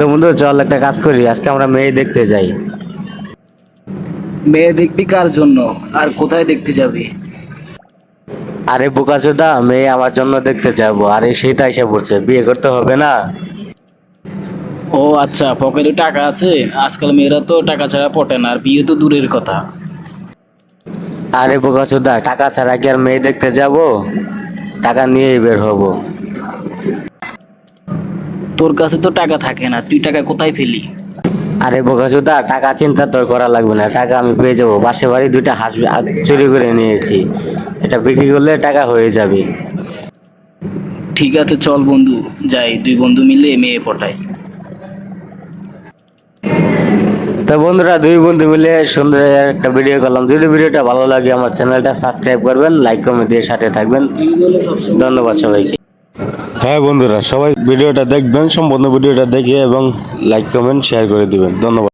তো বন্ধু চল একটা কাজ করি আজকে আমরা মেয়ে দেখতে যাই। মেয়ে দেখবি কার জন্য? আর কোথায় দেখতে যাবি? আরে বোকাচোদা মেয়ে আমার জন্য দেখতে যাব। আরে সেটা এসে পড়ছে বিয়ে করতে হবে না? ও আচ্ছা পকেটে টাকা আছে? আজকাল মেয়েরা তো টাকা ছাড়া পটে না আর বিয়ে তো দূরের কথা। আরে বোকাচোদা টাকা ছাড়া কি আর মেয়ে দেখতে যাব? টাকা নিয়েই বের হব। তোর কাছে তো টাকা থাকে না তুই টাকা কোথায় ফেলি আরে বোকাচোদা টাকা চিন্তা তোর করা লাগবে না টাকা আমি পেয়ে যাব। বাসে বাড়ি দুইটা হাঁস চুরি করে নিয়েছি এটা বিক্রি করলে টাকা হয়ে যাবে। ঠিক আছে চল বন্ধু যাই দুই বন্ধু মিলে মেয়ে পটাই। তো বন্ধুরা দুই বন্ধু মিলে সুন্দর একটা ভিডিও করলাম। যদি ভিডিওটা ভালো লাগে আমার চ্যানেলটা সাবস্ক্রাইব করবেন লাইক কমেন্ট দিয়ে সাথে থাকবেন। ধন্যবাদ সবাইকে। হ্যাঁ বন্ধুরা, সবাই ভিডিওটা দেখবেন, সম্পূর্ণ ভিডিওটা দেখে এবং লাইক কমেন্ট শেয়ার করে দিবেন। ধন্যবাদ।